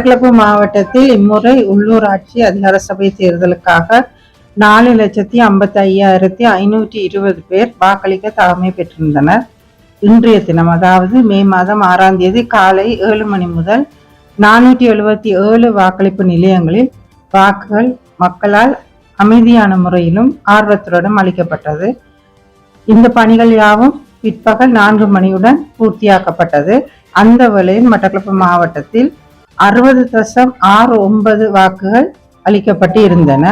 மட்டக்களப்பு மாவட்டத்தில் இம்முறை உள்ளூராட்சி அதிகார சபை தேர்தலுக்காக நாலு லட்சத்தி ஐம்பத்தி ஐயாயிரத்தி ஐநூற்றி இருபது பேர் வாக்களிக்க தலைமை பெற்றிருந்தனர். இன்றைய தினம் அதாவது மே மாதம் ஆறாம் தேதி காலை ஏழு மணி முதல் நானூற்றி எழுபத்தி ஏழு வாக்களிப்பு நிலையங்களில் வாக்குகள் மக்களால் அமைதியான முறையிலும் ஆர்வத்துடனும் அளிக்கப்பட்டது. இந்த பணிகள் யாவும் பிற்பகல் நான்கு மணியுடன் பூர்த்தியாக்கப்பட்டது. அந்த வேளையில் மட்டக்களப்பு மாவட்டத்தில் அறுபது தசம் ஆறு ஒன்பது வாக்குகள் அளிக்கப்பட்டு இருந்தன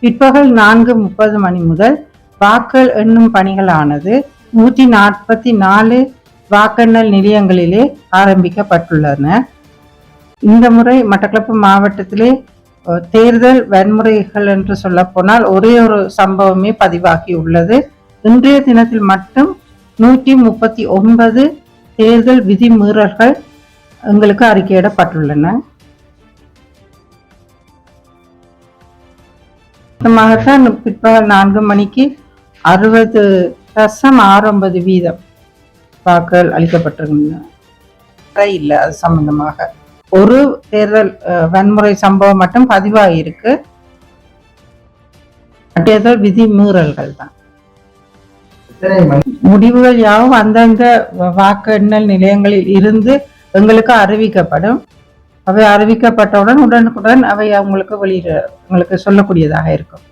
பிற்பகல் நான்கு முப்பது மணி முதல் வாக்குகள் எண்ணும் பணிகளானது நூற்றி நாற்பத்தி நாலு வாக்கெண்ணல் நிலையங்களிலே ஆரம்பிக்கப்பட்டுள்ளன. இந்த முறை மட்டக்களப்பு மாவட்டத்திலே தேர்தல் வன்முறைகள் என்று சொல்ல போனால் ஒரே ஒரு சம்பவமே பதிவாகி உள்ளது. இன்றைய தினத்தில் மட்டும் நூற்றி முப்பத்தி ஒன்பது தேர்தல் விதிமீறல்கள் எங்களுக்கு அறிக்கையிடப்பட்டுள்ளன மொத்தமாகத்தான் பிற்பகல் நான்கு மணிக்கு அறுபது தசம் ஆறு ஒன்பது வீதம் வாக்குகள் அளிக்கப்பட்டிருக்கின்றன. இல்லை அது சம்பந்தமாக. ஒரு தேர்தல் வன்முறை சம்பவம் மட்டும் பதிவாகி இருக்கு. தேர்தல் விதிமீறல்கள் தான். முடிவுகள் யாவும் அந்தந்த வாக்கு எண்ணல் நிலையங்களில் இருந்து எங்களுக்கு அறிவிக்கப்படும். அவை அறிவிக்கப்பட்டவுடன் உடனுக்குடன் அவை அவங்களுக்கு வெளியிட உங்களுக்கு சொல்லக்கூடியதாக இருக்கும்.